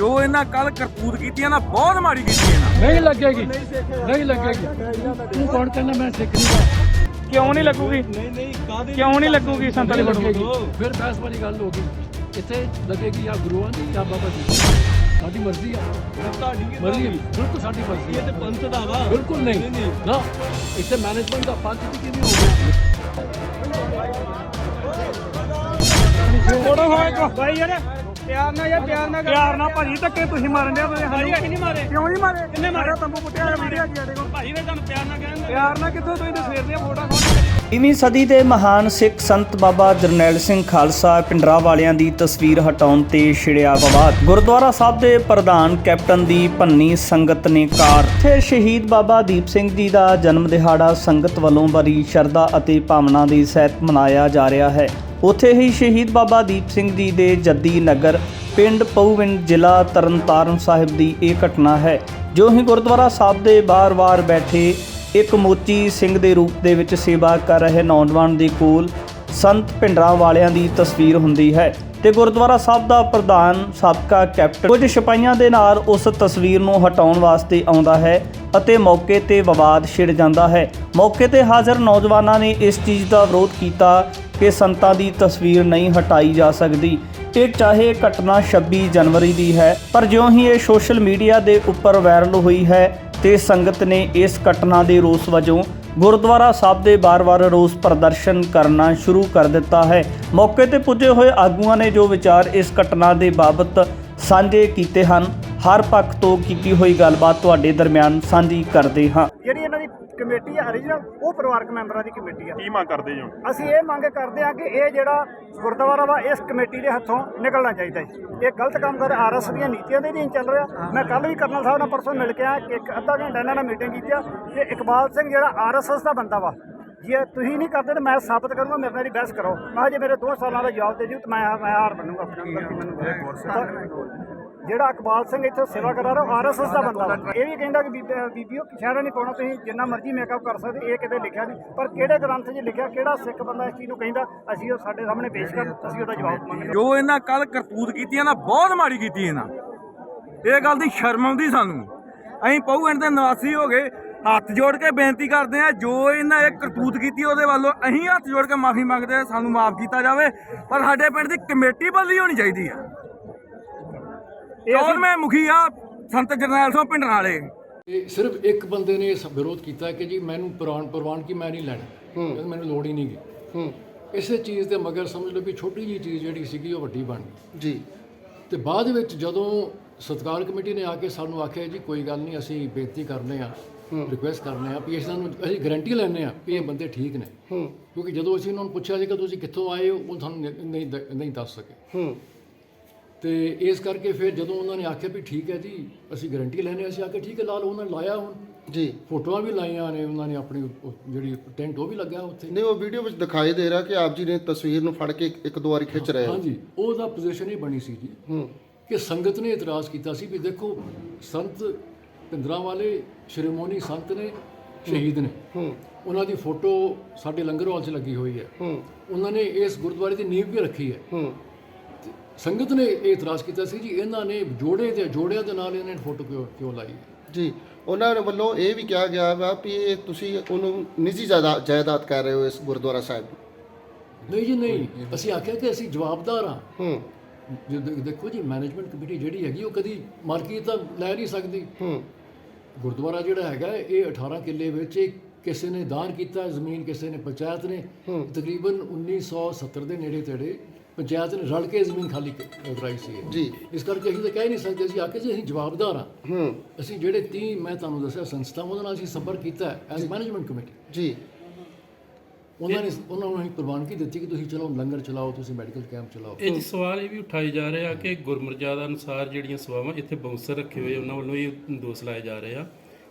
ਜੋ ਇਹਨਾਂ ਕੱਲ ਕਰਤੂਤ ਕੀਤੀ ਹੈ ਨਾ ਬਹੁਤ ਮਾੜੀ ਕੀਤੀ ਹੈ ਨਾ ਨਹੀਂ ਲੱਗੇਗੀ ਨਹੀਂ ਲੱਗੇਗੀ। ਤੂੰ ਕੌਣ ਕਹਿੰਦਾ ਮੈਂ ਸਿੱਖ ਨਹੀਂ ਕਿਉਂ ਨਹੀਂ ਲੱਗੂਗੀ? ਨਹੀਂ ਨਹੀਂ ਕਾਹਦੀ ਕਿਉਂ ਨਹੀਂ ਲੱਗੂਗੀ? ਸੰਤ ਵਾਲੀ ਫੋਟੋ ਲੱਗੇਗੀ। ਫਿਰ ਬਹਿਸ ਵਾਲੀ ਗੱਲ ਹੋ ਗਈ। ਇੱਥੇ ਲੱਗੇਗੀ ਜਾਂ ਗੁਰੂਆਂ ਦੀ ਜਾਂ ਬਾਬਾ ਜੀ। ਸਾਡੀ ਮਰਜ਼ੀ ਆ। ਤੁਹਾਡੀ ਮਰਜ਼ੀ ਬਿਲਕੁਲ ਸਾਡੀ ਮਰਜ਼ੀ ਹੈ ਤੇ ਪੰਥ ਦਾ ਵਾ। ਬਿਲਕੁਲ ਨਹੀਂ। ਨਾ ਇੱਥੇ ਮੈਨੇਜਮੈਂਟ ਦਾ ਪੰਜ ਦੀ ਕਿਵੇਂ ਹੋ ਗਿਆ? ਫੋਟੋ ਹੋਏ ਕੋ ਭਾਈ ਯਾਰ। ਪਿਆਰ ਨਾਲ ਯਾਰ ਪਿਆਰ ਨਾਲ ਪਿਆਰ ਨਾਲ ਭਾਜੀ ਧੱਕੇ ਤੁਸੀਂ ਮਾਰਨ ਦੇ ਤੁਸੀਂ ਭਾਜੀ ਅਸੀਂ ਨਹੀਂ ਮਾਰੇ। ਕਿਉਂ ਨਹੀਂ ਮਾਰੇ? ਕਿੰਨੇ ਮਾਰੇ? ਤੰਬੂ ਪੁੱਟਿਆ ਵੀਡੀਓ ਕੀ ਸਾਡੇ ਕੋਲ ਭਾਜੀ ਨੇ ਤੁਹਾਨੂੰ ਪਿਆਰ ਨਾਲ ਕਹਿੰਦੇ ਪਿਆਰ ਨਾਲ ਕਿੱਥੋਂ ਤੁਸੀਂ ਤੇ ਸਵੇਰ ਦੀਆਂ ਫੋਟੋਆਂ ਖੋਲ ਵੀਹਵੀਂ ਸਦੀ ਦੇ ਮਹਾਨ ਸਿੱਖ ਸੰਤ ਬਾਬਾ ਜਰਨੈਲ ਸਿੰਘ ਖਾਲਸਾ ਪਿੰਡਰਾ ਵਾਲਿਆਂ ਦੀ ਤਸਵੀਰ ਹਟਾਉਣ ਤੇ ਛਿੜਿਆ ਵਿਵਾਦ। ਗੁਰਦੁਆਰਾ ਸਾਹਿਬ ਦੇ ਪ੍ਰਧਾਨ ਕੈਪਟਨ ਦੀ ਭੰਨੀ ਸੰਗਤ ਨੇ ਕਾਰ। ਇੱਥੇ ਸ਼ਹੀਦ ਬਾਬਾ ਦੀਪ ਸਿੰਘ ਜੀ ਦਾ ਜਨਮ ਦਿਹਾੜਾ ਸੰਗਤ ਵੱਲੋਂ ਬੜੀ ਸ਼ਰਧਾ ਅਤੇ ਭਾਵਨਾ ਦੇ ਸਹਿਤ ਮਨਾਇਆ ਜਾ ਰਿਹਾ ਹੈ। ਉੱਥੇ ਹੀ ਸ਼ਹੀਦ ਬਾਬਾ ਦੀਪ ਸਿੰਘ ਜੀ ਦੇ ਜੱਦੀ ਨਗਰ, ਪਿੰਡ ਪਊਵਿੰਡ, ਜ਼ਿਲ੍ਹਾ ਤਰਨਤਾਰਨ ਸਾਹਿਬ ਦੀ ਇਹ ਘਟਨਾ ਹੈ, ਜੋ ਹੀ ਗੁਰਦੁਆਰਾ ਸਾਹਿਬ ਦੇ ਬਾਰ-ਬਾਰ ਬੈਠੇ ਇੱਕ ਮੋਚੀ ਸਿੰਘ ਦੇ ਰੂਪ ਦੇ ਵਿੱਚ ਸੇਵਾ ਕਰ ਰਹੇ ਨੌਜਵਾਨ ਦੇ ਕੋਲ ਸੰਤ ਭਿੰਡਰਾਂ ਵਾਲਿਆਂ ਦੀ ਤਸਵੀਰ ਹੁੰਦੀ ਹੈ ਤੇ ਗੁਰਦੁਆਰਾ ਸਾਹਿਬ ਦਾ ਪ੍ਰਧਾਨ ਸਾਬਕਾ ਕੈਪਟਨ ਕੁਝ ਸਿਪਾਹੀਆਂ ਦੇ ਨਾਲ ਉਸ ਤਸਵੀਰ ਨੂੰ ਹਟਾਉਣ ਵਾਸਤੇ ਆਉਂਦਾ ਹੈ ਅਤੇ ਮੌਕੇ ਤੇ ਵਿਵਾਦ ਛਿੜ ਜਾਂਦਾ ਹੈ। ਮੌਕੇ ਤੇ ਹਾਜ਼ਰ ਨੌਜਵਾਨਾਂ ਨੇ ਇਸ ਚੀਜ਼ ਦਾ ਵਿਰੋਧ ਕੀਤਾ ਕਿ ਸੰਤਾਂ ਦੀ ਤਸਵੀਰ ਨਹੀਂ ਹਟਾਈ ਜਾ ਸਕਦੀ। ਇਹ ਚਾਹੇ ਘਟਨਾ 26 ਜਨਵਰੀ ਦੀ ਹੈ, ਪਰ ਜਿਉਂ ਹੀ ਇਹ ਸੋਸ਼ਲ ਮੀਡੀਆ ਦੇ ਉੱਪਰ ਵਾਇਰਲ ਹੋਈ ਹੈ, ਤੇ ਸੰਗਤ ਨੇ ਇਸ ਘਟਨਾ ਦੇ ਰੋਸ ਵਜੋਂ ਗੁਰਦੁਆਰਾ ਸਾਹਿਬ ਦੇ ਬਾਰ-ਬਾਰ ਰੋਸ ਪ੍ਰਦਰਸ਼ਨ ਕਰਨਾ ਸ਼ੁਰੂ ਕਰ ਦਿੱਤਾ ਹੈ। ਮੌਕੇ ਤੇ ਪੁੱਜੇ ਹੋਏ ਆਗੂਆਂ ਨੇ ਜੋ ਵਿਚਾਰ ਇਸ ਘਟਨਾ ਦੇ ਬਾਬਤ ਸਾਂਝੇ ਕੀਤੇ ਹਨ। ਹਰ ਪੱਖ ਤੋਂ ਕੀਤੀ ਹੋਈ ਗੱਲਬਾਤ ਤੁਹਾਡੇ ਦਰਮਿਆਨ ਸਾਂਝੀ ਕਰਦੇ ਹਾਂ। ਜਿਹੜੀ ਇਹਨਾਂ ਦੀ ਕਮੇਟੀ ਹੈ origignal ਉਹ ਪਰਿਵਾਰਕ ਮੈਂਬਰਾਂ ਦੀ ਕਮੇਟੀ ਆ। ਕੀ ਮੰਗ ਕਰਦੇ ਜੋ ਅਸੀਂ ਇਹ ਮੰਗ ਕਰਦੇ ਹਾਂ ਕਿ ਇਹ ਜਿਹੜਾ ਗੁਰਦੁਆਰਾ ਵਾ ਇਸ ਕਮੇਟੀ ਦੇ ਹੱਥੋਂ ਨਿਕਲਣਾ ਚਾਹੀਦਾ ਹੈ ਇਹ ਗਲਤ ਕੰਮ ਕਰ ਆਰਐਸ ਦੀਆਂ ਨੀਤੀਆਂ ਦੇ ਨਹੀਂ ਚੱਲ ਰਿਹਾ। ਮੈਂ ਕੱਲ ਵੀ ਕਰਨਲ ਸਾਹਿਬ ਨਾਲ ਪਰਸੋਂ ਮਿਲ ਕੇ ਆਇਆ ਕਿ ਇੱਕ ਅੱਧਾ ਘੰਟਾ ਇਹਨਾਂ ਨਾਲ ਮੀਟਿੰਗ ਕੀਤੀ ਆ ਤੇ ਇਕਬਾਲ ਸਿੰਘ ਜਿਹੜਾ ਆਰਐਸਐਸ ਦਾ ਬੰਦਾ ਵਾ ਜੇ ਤੁਸੀਂ ਨਹੀਂ ਕਰਦੇ ਤਾਂ ਮੈਂ ਸਾਬਤ ਕਰੂੰਗਾ ਮੇਰੇ ਨਾਲ ਦੀ ਬਹਿਸ ਕਰੋ। ਮੈਂ ਜੇ ਮੇਰੇ 2 ਸਾਲਾਂ ਦਾ ਜਵਾਬ ਦੇ ਦਿਓ ਤਾਂ ਮੈਂ ਮੈਂ ਹਾਰ ਬਣੂੰਗਾ ਆਪਣੀ। ਜਿਹੜਾ ਇਕਬਾਲ ਸਿੰਘ ਇੱਥੇ ਸੇਵਾ ਕਰਾ ਰਿਹਾ, ਉਹ ਆਰਐਸਐਸ ਦਾ ਬੰਦਾ ਵਾ। ਇਹ ਵੀ ਕਹਿੰਦਾ ਕਿ ਬੀਬੀ- ਬੀਬੀਓ ਸ਼ਹਿਰਾ ਨਹੀਂ ਪਾਉਣਾ, ਤੁਸੀਂ ਜਿੰਨਾ ਮਰਜ਼ੀ ਮੇਕਅਪ ਕਰ ਸਕਦੇ, ਇਹ ਕਿਤੇ ਲਿਖਿਆ ਨਹੀਂ। ਪਰ ਕਿਹੜੇ ਗ੍ਰੰਥ 'ਚ ਲਿਖਿਆ, ਕਿਹੜਾ ਸਿੱਖ ਬੰਦਾ ਇਸ ਚੀਜ਼ ਨੂੰ ਕਹਿੰਦਾ, ਅਸੀਂ ਉਹ ਸਾਡੇ ਸਾਹਮਣੇ ਪੇਸ਼ ਕਰ ਅਸੀਂ ਉਹਦਾ ਜਵਾਬ ਮੰਗਦੇ ਜੋ ਇਹਨਾਂ ਕੱਲ ਕਰਤੂਤ ਕੀਤੀ ਹੈ ਨਾ, ਬਹੁਤ ਮਾੜੀ ਕੀਤੀ ਇਹਨਾਂ। ਇਹ ਗੱਲ ਦੀ ਸ਼ਰਮ ਆਉਂਦੀ ਸਾਨੂੰ। ਅਸੀਂ ਪਹੂਗੰਡ ਦੇ ਨਿਵਾਸੀ ਹੋ ਗਏ, ਹੱਥ ਜੋੜ ਕੇ ਬੇਨਤੀ ਕਰਦੇ ਆ ਜੋ ਇਹਨਾਂ ਇਹ ਕਰਤੂਤ ਕੀਤੀ ਉਹਦੇ ਵੱਲੋਂ, ਅਸੀਂ ਹੱਥ ਜੋੜ ਕੇ ਮਾਫੀ ਮੰਗਦੇ ਆ ਸਾਨੂੰ ਮਾਫ ਕੀਤਾ ਜਾਵੇ, ਪਰ ਸਾਡੇ ਪਿੰਡ ਦੀ ਕਮੇਟੀ ਬਦਲੀ ਹੋਣੀ ਚਾਹੀਦੀ ਆ। ਇਹ ਮੈਂ ਮੁਖੀ ਆ ਸੰਤ ਜਰਨੈਲ ਸਿੰਘ ਪਿੰਡਰਾਂ ਵਾਲੇ ਇਹ ਸਿਰਫ ਇੱਕ ਬੰਦੇ ਨੇ ਇਸ ਵਿਰੋਧ ਕੀਤਾ ਕਿ ਜੀ ਮੈਨੂੰ ਪ੍ਰਵਾਨ ਪ੍ਰਵਾਨਗੀ ਮੈਂ ਨਹੀਂ ਲੈਣਾ। ਮੈਨੂੰ ਲੋੜ ਹੀ ਨਹੀਂ ਗੀ। ਇਸੇ ਚੀਜ਼ ਦੇ ਮਗਰ ਸਮਝ ਲਓ ਵੀ ਛੋਟੀ ਜੀ ਚੀਜ਼ ਜਿਹੜੀ ਸੀਗੀ ਉਹ ਵੱਡੀ ਬਣ ਗਈ। ਜੀ। ਤੇ ਬਾਅਦ ਵਿੱਚ ਜਦੋਂ ਸਤਕਾਰ ਕਮੇਟੀ ਨੇ ਆ ਕੇ ਸਾਨੂੰ ਆਖਿਆ ਜੀ ਕੋਈ ਗੱਲ ਨਹੀਂ ਅਸੀਂ ਬੇਨਤੀ ਕਰਨੇ ਆ ਰਿਕੁਐਸਟ ਕਰਨੇ ਆ ਵੀ ਇਹਨਾਂ ਨੂੰ ਅਸੀਂ ਗਾਰੰਟੀ ਲੈਣੇ ਆ ਵੀ ਇਹ ਬੰਦੇ ਠੀਕ ਨੇ। ਕਿਉਂਕਿ ਜਦੋਂ ਅਸੀਂ ਉਹਨਾਂ ਨੂੰ ਪੁੱਛਿਆ ਸੀ ਕਿ ਤੁਸੀਂ ਕਿੱਥੋਂ ਆਏ ਹੋ ਉਹ ਸਾਨੂੰ ਨਹੀਂ- ਨਹੀਂ ਦੱਸ ਸਕੇ। ਹੂੰ। ਤੇ ਇਸ ਕਰਕੇ ਫਿਰ ਜਦੋਂ ਉਹਨਾਂ ਨੇ ਆਖਿਆ ਵੀ ਠੀਕ ਹੈ ਜੀ ਅਸੀਂ ਗਾਰੰਟੀ ਲੈਣੇ ਅਸੀਂ ਆਖਿਆ ਠੀਕ ਹੈ ਲਾ ਲਓ ਉਹਨਾਂ ਨੇ ਲਾਇਆ ਹੁਣ। ਜੀ। ਫੋਟੋਆਂ ਵੀ ਲਾਈਆਂ ਨੇ ਉਹਨਾਂ ਨੇ ਆਪਣੀ ਉਹ ਜਿਹੜੀ ਟੈਂਟ ਉਹ ਵੀ ਲੱਗਾ ਉੱਥੇ। ਨਹੀਂ ਉਹ ਵੀਡੀਓ ਵਿੱਚ ਦਿਖਾਈ ਦੇ ਰਿਹਾ ਕਿ ਆਪ ਜੀ ਨੇ ਤਸਵੀਰ ਨੂੰ ਫੜ ਕੇ ਇੱਕ ਦੋ ਵਾਰੀ ਖਿੱਚ ਰਹੇ ਹੋ। ਹਾਂਜੀ ਉਹਦਾ ਪੋਜੀਸ਼ਨ ਹੀ ਬਣੀ ਸੀ ਜੀ। ਹੂੰ। ਕਿ ਸੰਗਤ ਨੇ ਇਤਰਾਜ਼ ਕੀਤਾ ਸੀ ਵੀ ਦੇਖੋ ਸੰਤ ਪਿੰਦਰਾ ਵਾਲੇ ਸ਼੍ਰੋਮਣੀ ਸੰਤ ਨੇ ਸ਼ਹੀਦ ਨੇ। ਹੂੰ। ਉਹਨਾਂ ਦੀ ਫੋਟੋ ਸਾਡੇ ਲੰਗਰ ਹਾਲ 'ਚ ਲੱਗੀ ਹੋਈ ਹੈ। ਹੂੰ। ਉਹਨਾਂ ਨੇ ਇਸ ਗੁਰਦੁਆਰੇ ਦੀ ਨੀਂਹ ਵੀ ਰੱਖੀ ਹੈ। ਹੂੰ। ਸੰਗਤ ਨੇ ਇਹ ਇਤਰਾਜ਼ ਕੀਤਾ ਸੀ ਜੀ ਇਹਨਾਂ ਨੇ ਜੋੜੇ ਦੇ ਜੋੜਿਆਂ ਦੇ ਨਾਲ ਇਹਨਾਂ ਨੇ ਫੋਟੋ ਕਿਉਂ ਕਿਉਂ ਲਾਈ? ਹੈ? ਜੀ ਉਹਨਾਂ ਦੇ ਵੱਲੋਂ ਇਹ ਵੀ ਕਿਹਾ ਗਿਆ ਵਾ ਵੀ ਇਹ ਤੁਸੀਂ ਉਹਨੂੰ ਨਿੱਜੀ ਜਾਇਦਾ- ਜਾਇਦਾਦ ਕਰ ਰਹੇ ਹੋ ਇਸ ਗੁਰਦੁਆਰਾ ਸਾਹਿਬ ਦੀ ਨਹੀਂ ਜੀ ਨਹੀਂ। ਅਸੀਂ ਆਖਿਆ ਕਿ ਅਸੀਂ ਜਵਾਬਦਾਰ ਹਾਂ। ਹੂੰ। ਜੇ ਦੇ- ਦੇਖੋ ਜੀ ਮੈਨੇਜਮੈਂਟ ਕਮੇਟੀ ਜਿਹੜੀ ਹੈਗੀ ਉਹ ਕਦੀ ਮਾਲਕੀ ਤਾਂ ਲੈ ਨਹੀਂ ਸਕਦੀ। ਹੂੰ। ਗੁਰਦੁਆਰਾ ਜਿਹੜਾ ਹੈਗਾ ਇਹ 18 ਕਿੱਲੇ ਵਿੱਚ ਇਹ ਕਿਸੇ ਨੇ ਦਾਨ ਕੀਤਾ ਜ਼ਮੀਨ ਕਿਸੇ ਨੇ ਪੰਚਾਇਤ ਨੇ। ਤਕਰੀਬਨ 1970 ਦੇ ਨੇੜੇ ਤੇੜੇ ਪੰਚਾਇਤ ਨੇ ਰਲ ਕੇ ਜ਼ਮੀਨ ਖਾਲੀ ਕਰਾਈ ਸੀ। ਜੀ। ਇਸ ਕਰਕੇ ਅਸੀਂ ਤਾਂ ਕਹਿ ਨਹੀਂ ਸਕਦੇ ਅਸੀਂ ਆਖੇ ਜੀ ਅਸੀਂ ਜਵਾਬਦਾਰ ਹਾਂ। ਹੂੰ। ਅਸੀਂ ਜਿਹੜੇ 30 ਮੈਂ ਤੁਹਾਨੂੰ ਦੱਸਿਆ ਸੰਸਥਾਵਾਂ ਉਹਦੇ ਨਾਲ ਅਸੀਂ ਸੰਪਰਕ ਕੀਤਾ ਹੈ ਐਜ਼ ਮੈਨੇਜਮੈਂਟ ਕਮੇਟੀ ਜੀ। ਉਹਨਾਂ ਨੇ ਉਹਨਾਂ ਨੂੰ ਪ੍ਰਵਾਨਗੀ ਦਿੱਤੀ ਕਿ ਤੁਸੀਂ ਚਲੋ ਲੰਗਰ ਚਲਾਓ ਤੁਸੀਂ ਮੈਡੀਕਲ ਕੈਂਪ ਚਲਾਓ। ਇਹ ਜੀ ਸਵਾਲ ਇਹ ਵੀ ਉਠਾਏ ਜਾ ਰਹੇ ਆ ਕਿ ਗੁਰਮਰਜ਼ਾਦਾ ਅਨੁਸਾਰ ਜਿਹੜੀਆਂ ਸੇਵਾਵਾਂ ਇੱਥੇ ਬਾਉਂਸਰ ਰੱਖੇ ਹੋਏ ਉਹਨਾਂ ਵੱਲੋਂ ਇਹ ਦੋਸ਼ ਲਾਏ ਜਾ ਰਹੇ ਆ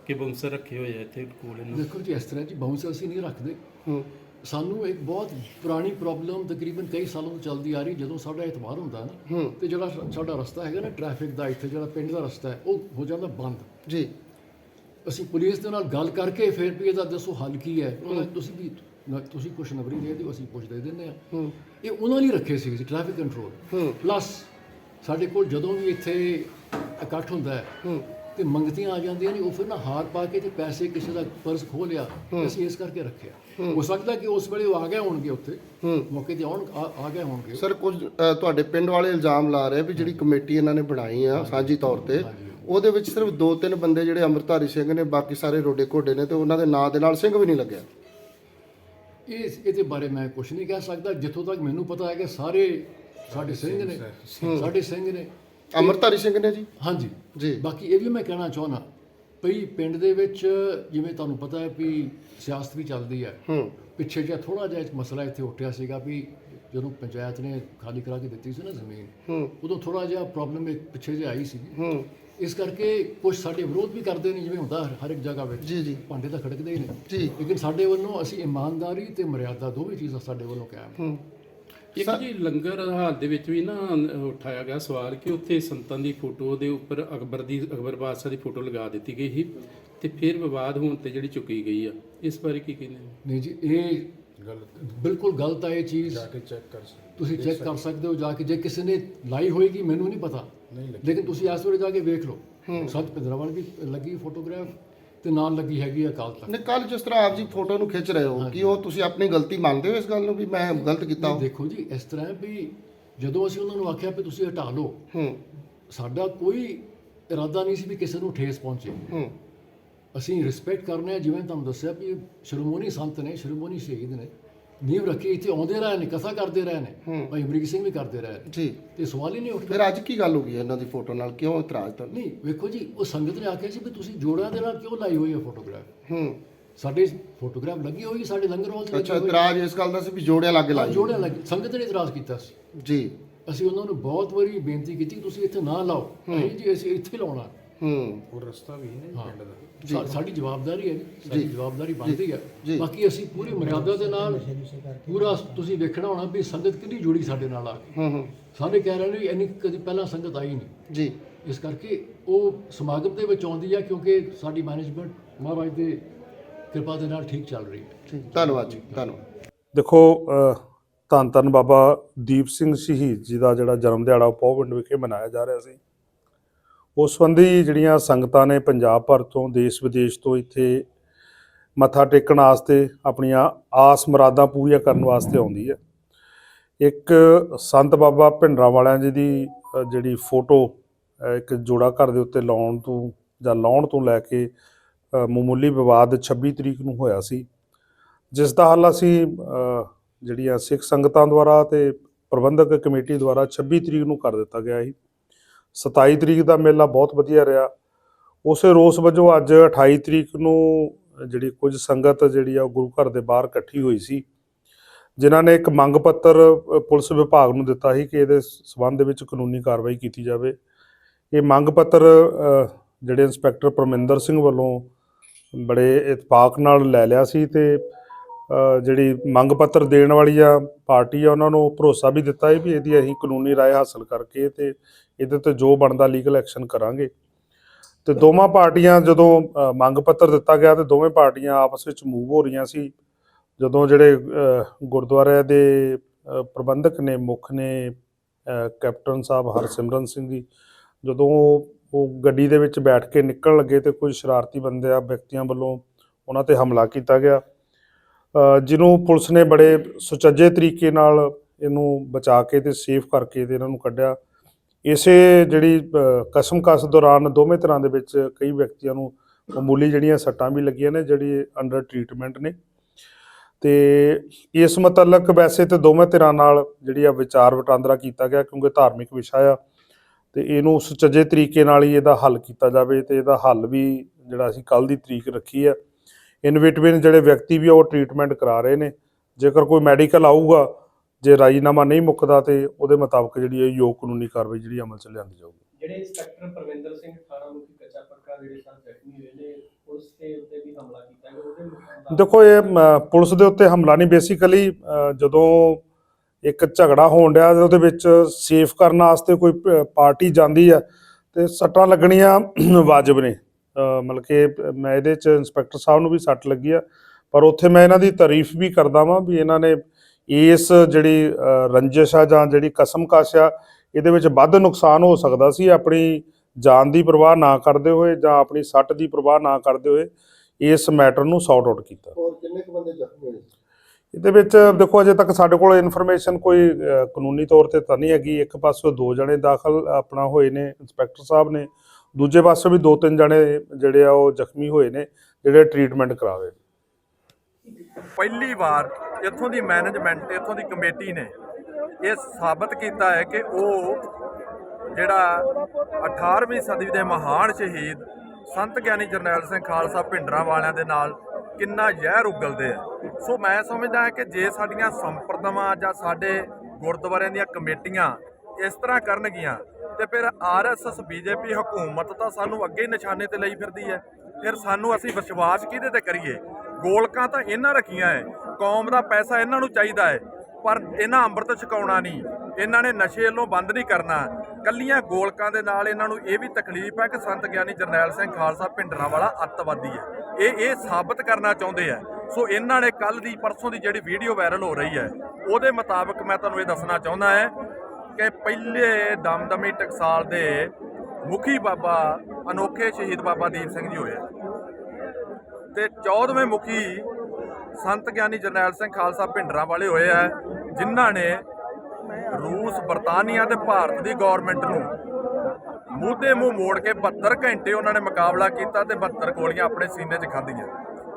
ਕਿ ਬਾਉਂਸਰ ਰੱਖੇ ਹੋਏ ਆ ਇੱਥੇ ਕੋਲ ਇਹਨਾਂ ਦੇਖੋ ਜੀ ਇਸ ਤਰ੍ਹਾਂ ਜੀ ਬਾਉਂਸਰ ਅਸੀਂ ਨਹੀਂ ਰੱਖਦੇ। ਹੂੰ। ਸਾਨੂੰ ਇੱਕ ਬਹੁਤ ਪੁਰਾਣੀ ਪ੍ਰੋਬਲਮ ਤਕਰੀਬਨ ਕਈ ਸਾਲਾਂ ਤੋਂ ਚੱਲਦੀ ਆ ਰਹੀ ਜਦੋਂ ਸਾਡਾ ਇਤਵਾਰ ਹੁੰਦਾ ਨਾ ਤੇ ਜਿਹੜਾ ਸਾਡਾ ਰਸਤਾ ਹੈਗਾ ਨਾ ਟ੍ਰੈਫਿਕ ਦਾ ਇੱਥੇ ਜਿਹੜਾ ਪਿੰਡ ਦਾ ਰਸਤਾ ਹੈ ਉਹ ਹੋ ਜਾਂਦਾ ਬੰਦ। ਜੀ। ਅਸੀਂ ਪੁਲਿਸ ਦੇ ਨਾਲ ਗੱਲ ਕਰਕੇ ਫਿਰ ਵੀ ਇਹਦਾ ਦੱਸੋ ਹੱਲ ਕੀ ਹੈ? ਉਹਨਾਂ ਤੁਸੀਂ ਵੀ ਤੁਸੀਂ ਕੁਛ ਨਬਰੀ ਦੇ ਦਿਓ ਅਸੀਂ ਕੁਛ ਦੇ ਦਿੰਦੇ ਆ ਇਹ ਉਹਨਾਂ ਲਈ ਰੱਖੇ ਸੀ ਟ੍ਰੈਫਿਕ ਕੰਟਰੋਲ ਪਲੱਸ ਸਾਡੇ ਕੋਲ ਜਦੋਂ ਵੀ ਇੱਥੇ ਇਕੱਠ ਹੁੰਦਾ ਹੈ। ਤੇ ਮੰਗਤੀਆਂ ਆ ਜਾਂਦੀਆਂ ਨੇ ਉਹ ਫਿਰ ਨਾ ਹਾਰ ਪਾ ਕੇ ਤੇ ਪੈਸੇ ਕਿਸੇ ਦਾ ਪਰਸ ਖੋਹ ਲਿਆ ਅਸੀਂ ਇਸ ਕਰਕੇ ਰੱਖਿਆ। ਹੋ। ਸਕਦਾ ਕਿ ਉਸ ਵੇਲੇ ਉਹ ਆ ਗਏ ਹੋਣਗੇ ਉੱਥੇ। ਮੌਕੇ ਤੇ ਆਉਣ ਆ ਗਏ ਹੋਣਗੇ। ਸਰ ਕੁਝ ਤੁਹਾਡੇ ਪਿੰਡ ਵਾਲੇ ਇਲਜ਼ਾਮ ਲਾ ਰਹੇ ਵੀ ਜਿਹੜੀ ਕਮੇਟੀ ਇਹਨਾਂ ਨੇ ਬਣਾਈ ਆ ਸਾਂਝੀ ਤੌਰ ਤੇ ਉਹਦੇ ਵਿੱਚ ਸਿਰਫ ਦੋ ਤਿੰਨ ਬੰਦੇ ਜਿਹੜੇ ਅੰਮ੍ਰਿਤਧਾਰੀ ਸਿੰਘ ਨੇ ਬਾਕੀ ਸਾਰੇ ਰੋਡੇ ਘੋਡੇ ਨੇ ਤੇ ਉਹਨਾਂ ਦੇ ਨਾਂ ਦੇ ਨਾਲ ਸਿੰਘ ਵੀ ਨਹੀਂ ਲੱਗਿਆ। ਇਹ ਇਹਦੇ ਬਾਰੇ ਮੈਂ ਕੁਝ ਨਹੀਂ ਕਹਿ ਸਕਦਾ। ਜਿੱਥੋਂ ਤੱਕ ਮੈਨੂੰ ਪਤਾ ਹੈ ਕਿ ਸਾਰੇ ਸਾਡੇ ਸਿੰਘ ਨੇ ਸਾਡੇ ਸਿੰਘ ਨੇ ਅੰਮ੍ਰਿਤਧਾਰੀ ਸਿੰਘ ਨੇ ਜੀ? ਹਾਂਜੀ। ਜੀ। ਬਾਕੀ ਇਹ ਵੀ ਮੈਂ ਕਹਿਣਾ ਚਾਹੁੰਦਾ ਭਈ ਪਿੰਡ ਦੇ ਵਿੱਚ ਜਿਵੇਂ ਤੁਹਾਨੂੰ ਪਤਾ ਹੈ ਵੀ ਸਿਆਸਤ ਵੀ ਚੱਲਦੀ ਹੈ। ਹੂੰ। ਪਿੱਛੇ ਜਿਹਾ ਥੋੜਾ ਜਿਹਾ ਇੱਕ ਮਸਲਾ ਇੱਥੇ ਉੱਠਿਆ ਸੀਗਾ ਵੀ ਜਦੋਂ ਪੰਚਾਇਤ ਨੇ ਖਾਲੀ ਕਰਾ ਕੇ ਦਿੱਤੀ ਸੀ ਨਾ ਜ਼ਮੀਨ ਹੂੰ। ਉਦੋਂ ਥੋੜਾ ਜਿਹਾ ਪ੍ਰੋਬਲਮ ਪਿੱਛੇ ਜਿਹਾ ਆਈ ਸੀ ਹੂੰ। ਇਸ ਕਰਕੇ ਕੁਝ ਸਾਡੇ ਵਿਰੋਧ ਵੀ ਕਰਦੇ ਨੇ ਜਿਵੇਂ ਹੁੰਦਾ ਹਰ- ਇੱਕ ਜਗ੍ਹਾ ਵਿੱਚ। ਜੀ ਜੀ। ਭਾਂਡੇ ਤਾਂ ਖੜਕਦੇ ਹੀ ਨੇ। ਜੀ। ਲੇਕਿਨ ਸਾਡੇ ਵੱਲੋਂ ਅਸੀਂ ਇਮਾਨਦਾਰੀ ਤੇ ਮਰਿਆਦਾ ਦੋਵੇਂ ਚੀਜ਼ਾਂ ਸਾਡੇ ਵੱਲੋਂ ਕਾਇਮ। ਹੂੰ। ਇੱਕ ਜੀ ਲੰਗਰ ਹਾਲ ਦੇ ਵਿੱਚ ਵੀ ਨਾ ਉਠਾਇਆ ਗਿਆ ਸਵਾਲ ਕਿ ਉੱਥੇ ਸੰਤਾਂ ਦੀ ਫੋਟੋ ਦੇ ਉੱਪਰ ਅਕਬਰ ਦੀ ਅਕਬਰ ਬਾਦਸ਼ਾਹ ਦੀ ਫੋਟੋ ਲਗਾ ਦਿੱਤੀ ਗਈ ਸੀ ਤੇ ਫਿਰ ਵਿਵਾਦ ਹੋਣ ਤੇ ਜਿਹੜੀ ਚੁੱਕੀ ਗਈ ਆ। ਇਸ ਬਾਰੇ ਕੀ ਕਹਿੰਦੇ ਨਹੀਂ ਜੀ ਇਹ ਬਿਲਕੁਲ ਗਲਤ ਹੈ ਇਹ ਚੀਜ਼। ਜਾ ਕੇ ਚੈੱਕ ਕਰ ਤੁਸੀਂ ਚੈੱਕ ਕਰ ਸਕਦੇ ਹੋ। ਜਾ ਕੇ ਜੇ ਕਿਸੇ ਨੇ ਲਾਈ ਹੋਏਗੀ ਮੈਨੂੰ ਨਹੀਂ ਪਤਾ। ਲੇਕਿਨ ਤੁਸੀਂ ਇਸ ਵੇਲੇ ਜਾ ਕੇ ਵੇਖ ਲਓ। ਸੱਚ ਪਿੰਦਰਾਵਲ ਵੀ ਲੱਗੀ ਫੋਟੋਗ੍ਰਾਫ। ਤੇ ਨਾਲ ਲੱਗੀ ਹੈਗੀ ਆ ਅਕਾਲ ਤਖਤ। ਨੇ ਕੱਲ ਜਿਸ ਤਰ੍ਹਾਂ ਆਪ ਜੀ ਫੋਟੋ ਨੂੰ ਖਿੱਚ ਰਹੇ ਹੋ ਕਿ ਉਹ ਤੁਸੀਂ ਆਪਣੀ ਗਲਤੀ ਮੰਨਦੇ ਹੋ ਇਸ ਗੱਲ ਨੂੰ ਵੀ ਮੈਂ ਗਲਤ ਕੀਤਾ ਹੋ ਦੇਖੋ ਜੀ ਇਸ ਤਰ੍ਹਾਂ ਹੈ ਵੀ ਜਦੋਂ ਅਸੀਂ ਉਹਨਾਂ ਨੂੰ ਆਖਿਆ ਵੀ ਤੁਸੀਂ ਹਟਾ ਲਓ ਹੂੰ। ਸਾਡਾ ਕੋਈ ਇਰਾਦਾ ਨਹੀਂ ਸੀ ਵੀ ਕਿਸੇ ਨੂੰ ਠੇਸ ਪਹੁੰਚੇ। ਹੂੰ। ਅਸੀਂ ਰਿਸਪੈਕਟ ਕਰਨੇ ਆ ਜਿਵੇਂ ਤੁਹਾਨੂੰ ਦੱਸਿਆ ਵੀ ਸ਼੍ਰੋਮਣੀ ਸੰਤ ਨੇ ਸ਼੍ਰੋਮਣੀ ਸ਼ਹੀਦ ਨੇ। ਨੀਂਹ ਰੱਖੀ ਇੱਥੇ ਆਉਂਦੇ ਰਹੇ ਨੇ ਕਥਾ ਕਰਦੇ ਰਹੇ ਨੇ। ਭਾਈ ਅਮਰੀਕ ਸਿੰਘ ਵੀ ਕਰਦੇ ਰਹੇ ਨੇ। ਜੀ। ਤੇ ਸਵਾਲ ਹੀ ਨਹੀਂ ਉੱਠਦਾ ਫਿਰ ਅੱਜ ਕੀ ਗੱਲ ਹੋ ਗਈ ਇਹਨਾਂ ਦੀ ਫੋਟੋ ਨਾਲ? ਕਿਉਂ ਇਤਰਾਜ਼ ਤੁਹਾਨੂੰ ਨਹੀਂ ਵੇਖੋ ਜੀ ਉਹ ਸੰਗਤ ਨੇ ਆਖਿਆ ਸੀ ਵੀ ਤੁਸੀਂ ਜੋੜਾਂ ਦੇ ਨਾਲ ਕਿਉਂ ਲਾਈ ਹੋਈ ਹੈ ਫੋਟੋਗ੍ਰਾਫ? ਹੂੰ। ਸਾਡੇ ਫੋਟੋਗ੍ਰਾਫ ਲੱਗੀ ਹੋਈ ਸਾਡੇ ਲੰਗਰ ਹਾਲ ਲੱਗੀ ਅੱਛਾ ਇਤਰਾਜ਼ ਇਸ ਗੱਲ ਦਾ ਸੀ ਵੀ ਜੋੜਿਆਂ ਲੱਗ ਲਾਈ ਜੋੜਿਆਂ ਲੱਗੀ। ਸੰਗਤ ਨੇ ਇਤਰਾਜ਼ ਕੀਤਾ ਸੀ। ਜੀ। ਅਸੀਂ ਉਹਨਾਂ ਨੂੰ ਬਹੁਤ ਵਾਰੀ ਬੇਨਤੀ ਕੀਤੀ ਤੁਸੀਂ ਇੱਥੇ ਨਾ ਲਾਓ। ਨਹੀਂ ਜੀ ਅਸੀਂ ਇੱਥੇ ਲਾਉਣਾ। ਹੂੰ। ਸਾ- ਸਾਡੀ ਜਵਾਬਦਾਰੀ ਹੈ ਜੀ। ਸਾਡੀ ਜਵਾਬਦਾਰੀ ਬਣਦੀ ਹੈ। ਬਾਕੀ ਅਸੀਂ ਪੂਰੀ ਮਰਿਆਦਾ ਦੇ ਨਾਲ ਪੂਰਾ ਤੁਸੀਂ ਵੇਖਣਾ ਹੋਣਾ ਵੀ ਸੰਗਤ ਕਿੰਨੀ ਜੁੜੀ ਸਾਡੇ ਨਾਲ ਆ ਕੇ ਹੂੰ ਹੂੰ। ਸਾਰੇ ਕਹਿ ਰਹੇ ਨੇ ਵੀ ਇੰਨੀ ਕਦੀ ਪਹਿਲਾਂ ਸੰਗਤ ਆਈ ਨਹੀਂ। ਜੀ। ਇਸ ਕਰਕੇ ਉਹ ਸਮਾਗਮ ਦੇ ਵਿੱਚ ਆਉਂਦੀ ਹੈ ਕਿਉਂਕਿ ਸਾਡੀ ਮੈਨੇਜਮੈਂਟ ਮਹਾਰਾਜ ਦੇ ਕਿਰਪਾ ਦੇ ਨਾਲ ਠੀਕ ਚੱਲ ਰਹੀ ਹੈ। ਠੀਕ ਧੰਨਵਾਦ ਜੀ। ਧੰਨਵਾਦ। ਦੇਖੋ ਅ, ਧੰਨ ਧੰਨ ਬਾਬਾ ਦੀਪ ਸਿੰਘ ਸ਼ਹੀਦ ਜੀ ਦਾ ਜਿਹੜਾ ਜਨਮ ਦਿਹਾੜਾ ਉਹ ਪੌਵਿੰਡ ਵਿਖੇ ਮਨਾਇਆ ਜਾ ਰਿਹਾ ਸੀ। ਉਸ ਸੰਬੰਧੀ ਜਿਹੜੀਆਂ ਸੰਗਤਾਂ ਨੇ ਪੰਜਾਬ ਭਰ ਤੋਂ, ਦੇਸ਼ ਵਿਦੇਸ਼ ਤੋਂ ਇੱਥੇ ਮੱਥਾ ਟੇਕਣ ਵਾਸਤੇ ਆਪਣੀਆਂ ਆਸ ਮੁਰਾਦਾਂ ਪੂਰੀਆਂ ਕਰਨ ਵਾਸਤੇ ਆਉਂਦੀ ਹੈ। ਇੱਕ ਸੰਤ ਬਾਬਾ ਭਿੰਡਰਾਂ ਵਾਲਿਆਂ ਜੀ ਦੀ ਜਿਹੜੀ ਫੋਟੋ ਇੱਕ ਜੋੜਾ ਘਰ ਦੇ ਉੱਤੇ ਲਾਉਣ ਤੋਂ ਜਾਂ ਲਾਉਣ ਤੋਂ ਲੈ ਕੇ ਮਾਮੂਲੀ ਵਿਵਾਦ 26 ਤਰੀਕ ਨੂੰ ਹੋਇਆ ਸੀ। ਜਿਸ ਦਾ ਹੱਲ ਅਸੀਂ ਜਿਹੜੀਆਂ ਸਿੱਖ ਸੰਗਤਾਂ ਦੁਆਰਾ ਤੇ ਪ੍ਰਬੰਧਕ ਕਮੇਟੀ ਦੁਆਰਾ 26 ਤਰੀਕ ਨੂੰ ਕਰ ਦਿੱਤਾ ਗਿਆ ਸੀ। 27 ਤਰੀਕ ਦਾ ਮੇਲਾ ਬਹੁਤ ਵਧੀਆ ਰਿਹਾ। ਉਸੇ ਰੋਸ ਵਜੋਂ ਅੱਜ 28 ਤਰੀਕ ਨੂੰ ਜਿਹੜੀ ਕੁਝ ਸੰਗਤ ਜਿਹੜੀ ਆ ਉਹ ਗੁਰੂ ਘਰ ਦੇ ਬਾਹਰ ਇਕੱਠੀ ਹੋਈ ਸੀ। ਜਿਨ੍ਹਾਂ ਨੇ ਇੱਕ ਮੰਗ ਪੱਤਰ ਪੁਲਿਸ ਵਿਭਾਗ ਨੂੰ ਦਿੱਤਾ ਸੀ ਕਿ ਇਹਦੇ ਸਬੰਧ ਦੇ ਵਿੱਚ ਕਾਨੂੰਨੀ ਕਾਰਵਾਈ ਕੀਤੀ ਜਾਵੇ। ਇਹ ਮੰਗ ਪੱਤਰ ਜਿਹੜੇ ਇੰਸਪੈਕਟਰ ਪਰਮਿੰਦਰ ਸਿੰਘ ਵੱਲੋਂ ਬੜੇ ਇਤਫਾਕ ਨਾਲ ਲੈ ਲਿਆ ਸੀ ਤੇ ਜਿਹੜੀ ਮੰਗ ਪੱਤਰ ਦੇਣ ਵਾਲੀ ਆ ਪਾਰਟੀ ਆ ਉਹਨਾਂ ਨੂੰ ਭਰੋਸਾ ਵੀ ਦਿੱਤਾ ਹੈ ਵੀ ਇਹਦੀ ਅਸੀਂ ਕਾਨੂੰਨੀ ਰਾਏ ਹਾਸਲ ਕਰਕੇ ਤੇ ਇਹਦੇ ਤੇ ਜੋ ਬਣਦਾ ਲੀਗਲ ਐਕਸ਼ਨ ਕਰਾਂਗੇ। ਤੇ ਦੋਵਾਂ ਪਾਰਟੀਆਂ ਜਦੋਂ ਮੰਗ ਪੱਤਰ ਦਿੱਤਾ ਗਿਆ ਤੇ ਦੋਵੇਂ ਪਾਰਟੀਆਂ ਆਪਸ ਵਿੱਚ ਮੂਵ ਹੋ ਰਹੀਆਂ ਸੀ। ਜਦੋਂ ਜਿਹੜੇ ਅ, ਗੁਰਦੁਆਰੇ ਦੇ ਪ੍ਰਬੰਧਕ ਨੇ ਮੁੱਖ ਨੇ ਕੈਪਟਨ ਸਾਹਿਬ ਹਰਸਿਮਰਨ ਸਿੰਘ ਜੀ ਜਦੋਂ ਉਹ ਗੱਡੀ ਦੇ ਵਿੱਚ ਬੈਠ ਕੇ ਨਿਕਲਣ ਲੱਗੇ ਤੇ ਕੁਝ ਸ਼ਰਾਰਤੀ ਬੰਦਿਆਂ ਵਿਅਕਤੀਆਂ ਵੱਲੋਂ ਉਹਨਾਂ ਤੇ ਹਮਲਾ ਕੀਤਾ ਗਿਆ। ਜਿਹਨੂੰ ਪੁਲਿਸ ਨੇ ਬੜੇ ਸੁਚੱਜੇ ਤਰੀਕੇ ਨਾਲ ਇਹਨੂੰ ਬਚਾ ਕੇ ਤੇ ਸੇਫ ਕਰਕੇ ਤੇ ਇਹਨਾਂ ਨੂੰ ਕੱਢਿਆ। ਇਸੇ ਜਿਹੜੀ ਕਸਮ ਕਸ ਦੌਰਾਨ ਦੋਵੇਂ ਤਰ੍ਹਾਂ ਦੇ ਵਿੱਚ ਕਈ ਵਿਅਕਤੀਆਂ ਨੂੰ ਮਾਮੂਲੀ ਜਿਹੜੀਆਂ ਸੱਟਾਂ ਵੀ ਲੱਗੀਆਂ ਨੇ ਜਿਹੜੀ ਅੰਡਰ ਟਰੀਟਮੈਂਟ ਨੇ। ਤੇ ਇਸ ਮੁਤਲਕ ਵੈਸੇ ਤੇ ਦੋਵੇਂ ਧਿਰਾਂ ਨਾਲ ਜਿਹੜੀ ਆ ਵਿਚਾਰ ਵਟਾਂਦਰਾ ਕੀਤਾ ਗਿਆ ਕਿਉਂਕਿ ਧਾਰਮਿਕ ਵਿਸ਼ਾ ਆ ਤੇ ਇਹਨੂੰ ਸੁਚੱਜੇ ਤਰੀਕੇ ਨਾਲ ਹੀ ਇਹਦਾ ਹੱਲ ਕੀਤਾ ਜਾਵੇ ਤੇ ਇਹਦਾ ਹੱਲ ਵੀ ਜਿਹੜਾ ਅਸੀਂ ਕੱਲ ਦੀ ਤਰੀਕ ਰੱਖੀ ਆ। ਇਨ ਬਿਟਵੀਨ ਜਿਹੜੇ ਵਿਅਕਤੀ ਵੀ ਉਹ ਟ੍ਰੀਟਮੈਂਟ ਕਰਾ ਰਹੇ ਨੇ। ਜੇਕਰ ਕੋਈ ਮੈਡੀਕਲ ਆਊਗਾ ਜੇ ਰਾਜੀਨਾਮਾ ਨਹੀਂ ਮੁੱਕਦਾ ਤੇ ਉਹਦੇ ਮੁਤਾਬਕ ਜਿਹੜੀ ਇਹ ਯੋਗ ਕਾਨੂੰਨੀ ਕਾਰਵਾਈ ਜਿਹੜੀ ਅਮਲ ਚ ਲਿਆਂਦੀ ਜਾਊਗੀ। ਜਿਹੜੇ ਇੰਸਪੈਕਟਰ ਪਰਵਿੰਦਰ ਸਿੰਘ ਥਾਣਾ ਮੁਖੀ ਕੱਚਾ ਪੱਕਾ ਜਿਹੜੇ ਸਨ ਜ਼ਖਮੀ ਹੋਏ ਨੇ ਪੁਲਿਸ ਦੇ ਉੱਤੇ ਵੀ ਹਮਲਾ ਕੀਤਾ ਗਿਆ। ਉਹਦੇ ਮੁਤਾਬਕ ਦੇਖੋ ਇਹ ਪੁਲਿਸ ਦੇ ਉੱਤੇ ਹਮਲਾ ਨਹੀਂ ਬੇਸਿਕਲੀ ਜਦੋਂ ਇੱਕ ਝਗੜਾ ਹੋਣ ਡਿਆ ਉਹਦੇ ਵਿੱਚ ਸੇਫ ਕਰਨ ਵਾਸਤੇ ਕੋਈ ਪਾਰਟੀ ਜਾਂਦੀ ਆ ਤੇ ਸੱਟਾਂ ਲੱਗਣੀਆਂ ਵਾਜਬ ਨੇ। ਮਤਲਬ ਕਿ ਮੈਂ ਇਹਦੇ ਚ ਇੰਸਪੈਕਟਰ ਸਾਹਿਬ ਨੂੰ ਵੀ ਸੱਟ ਲੱਗੀ ਆ। ਪਰ ਉੱਥੇ ਮੈਂ ਇਹਨਾਂ ਦੀ ਤਾਰੀਫ ਵੀ ਕਰਦਾ ਵਾਂ ਵੀ ਇਹਨਾਂ ਨੇ ਇਸ ਜਿਹੜੀ ਰੰਜਿਸ਼ ਆ ਜਾਂ ਜਿਹੜੀ ਕਸਮਕਸ਼ ਆ ਇਹਦੇ ਵਿੱਚ ਵੱਧ ਨੁਕਸਾਨ ਹੋ ਸਕਦਾ ਸੀ। ਆਪਣੀ ਜਾਨ ਦੀ ਪਰਵਾਹ ਨਾ ਕਰਦੇ ਹੋਏ ਜਾਂ ਆਪਣੀ ਸੱਟ ਦੀ ਪਰਵਾਹ ਨਾ ਕਰਦੇ ਹੋਏ ਇਸ ਮੈਟਰ ਨੂੰ ਸੌਟ ਆਊਟ ਕੀਤਾ। ਹੋਰ ਕਿੰਨੇ ਕੁ ਬੰਦੇ ਜ਼ਖਮੀ ਹੋਏ ਇਹਦੇ ਵਿੱਚ ਦੇਖੋ ਅਜੇ ਤੱਕ ਸਾਡੇ ਕੋਲ ਇਨਫੋਰਮੇਸ਼ਨ ਕੋਈ ਕਾਨੂੰਨੀ ਤੌਰ ਤੇ ਤਾਂ ਨਹੀਂ ਹੈਗੀ। ਇੱਕ ਪਾਸੋਂ ਦੋ ਜਣੇ ਦਾਖਲ ਆਪਣਾ ਹੋਏ ਨੇ ਇੰਸਪੈਕਟਰ ਸਾਹਿਬ ਨੇ। ਦੂਜੇ ਪਾਸੇ ਵੀ ਦੋ ਤਿੰਨ ਜਣੇ ਜਿਹੜੇ ਆ ਉਹ ਜ਼ਖਮੀ ਹੋਏ ਨੇ, ਜਿਹੜੇ ਟ੍ਰੀਟਮੈਂਟ ਕਰਾ ਰਹੇ ਨੇ। ਪਹਿਲੀ ਵਾਰ ਇੱਥੋਂ ਦੀ ਮੈਨੇਜਮੈਂਟ ਇੱਥੋਂ ਦੀ ਕਮੇਟੀ ਨੇ ਇਹ ਸਾਬਤ ਕੀਤਾ ਹੈ ਕਿ ਉਹ ਜਿਹੜਾ 18ਵੀਂ ਸਦੀ ਦੇ ਮਹਾਨ ਸ਼ਹੀਦ ਸੰਤ ਗਿਆਨੀ ਜਰਨੈਲ ਸਿੰਘ ਖਾਲਸਾ ਭਿੰਡਰਾਂ ਵਾਲਿਆਂ ਦੇ ਨਾਲ ਕਿੰਨਾ ਜ਼ਹਿਰ ਉਗਲਦੇ ਆ। ਸੋ ਮੈਂ ਸਮਝਦਾ ਹਾਂ ਕਿ ਜੇ ਸਾਡੀਆਂ ਸੰਪਰਦਾਵਾਂ ਜਾਂ ਸਾਡੇ ਗੁਰਦੁਆਰਿਆਂ ਦੀਆਂ ਕਮੇਟੀਆਂ ਇਸ ਤਰ੍ਹਾਂ ਕਰਨਗੀਆਂ ਤੇ ਫਿਰ ਆਰਐਸਐਸ, ਬੀਜੇਪੀ, ਹਕੂਮਤ ਤਾਂ ਸਾਨੂੰ ਅੱਗੇ ਹੀ ਨਿਸ਼ਾਨੇ ਤੇ ਲਈ ਫਿਰਦੀ ਹੈ। ਫਿਰ ਸਾਨੂੰ ਅਸੀਂ ਵਿਸ਼ਵਾਸ ਕਿਹਦੇ ਤੇ ਕਰੀਏ? ਗੋਲਕਾਂ ਤਾਂ ਇਹਨਾਂ ਰੱਖੀਆਂ ਹੈ। ਕੌਮ ਦਾ ਪੈਸਾ ਇਹਨਾਂ ਨੂੰ ਚਾਹੀਦਾ ਹੈ। ਪਰ ਇਹਨਾਂ ਅੰਮ੍ਰਿਤ ਛਕਾਉਣਾ ਨਹੀਂ। ਇਹਨਾਂ ਨੇ ਨਸ਼ੇ ਵੱਲੋਂ ਬੰਦ ਨਹੀਂ ਕਰਨਾ। ਕੱਲੀਆਂ ਗੋਲਕਾਂ ਦੇ ਨਾਲ ਇਹਨਾਂ ਨੂੰ ਇਹ ਵੀ ਤਕਲੀਫ ਹੈ ਕਿ ਸੰਤ ਗਿਆਨੀ ਜਰਨੈਲ ਸਿੰਘ ਖਾਲਸਾ ਭਿੰਡਰਾਂ ਵਾਲਾ ਅੱਤਵਾਦੀ ਹੈ। ਇਹ ਇਹ ਸਾਬਤ ਕਰਨਾ ਚਾਹੁੰਦੇ ਆ ਸੋ ਇਹਨਾਂ ਨੇ ਕੱਲ ਦੀ, ਪਰਸੋਂ ਦੀ ਜਿਹੜੀ ਵੀਡੀਓ ਵਾਇਰਲ ਹੋ ਰਹੀ ਹੈ, ਉਹਦੇ ਮੁਤਾਬਕ ਮੈਂ ਤੁਹਾਨੂੰ ਇਹ ਦੱਸਣਾ ਚਾਹੁੰਦਾ ਹੈ ਕਿ ਪਹਿਲੇ ਦਮਦਮੀ ਟਕਸਾਲ ਦੇ ਮੁਖੀ ਬਾਬਾ ਅਨੋਖੇ ਸ਼ਹੀਦ ਬਾਬਾ ਦੀਪ ਸਿੰਘ ਜੀ ਹੋਏ ਆ। ਤੇ 14ਵੇਂ ਮੁਖੀ ਸੰਤ ਗਿਆਨੀ ਜਰਨੈਲ ਸਿੰਘ ਖਾਲਸਾ ਭਿੰਡਰਾਂ ਵਾਲੇ ਹੋਏ ਆ, ਜਿਨ੍ਹਾਂ ਨੇ ਰੂਸ, ਬਰਤਾਨੀਆ ਤੇ ਭਾਰਤ ਦੀ ਗਵਰਨਮੈਂਟ ਨੂੰ ਮੂੰਹ ਮੂੰਹ ਮੋੜ ਕੇ 72 ਘੰਟੇ ਉਹਨਾਂ ਨੇ ਮੁਕਾਬਲਾ ਕੀਤਾ ਤੇ 72 ਗੋਲੀਆਂ ਆਪਣੇ ਸੀਨੇ 'ਚ ਖਾਧੀਆਂ।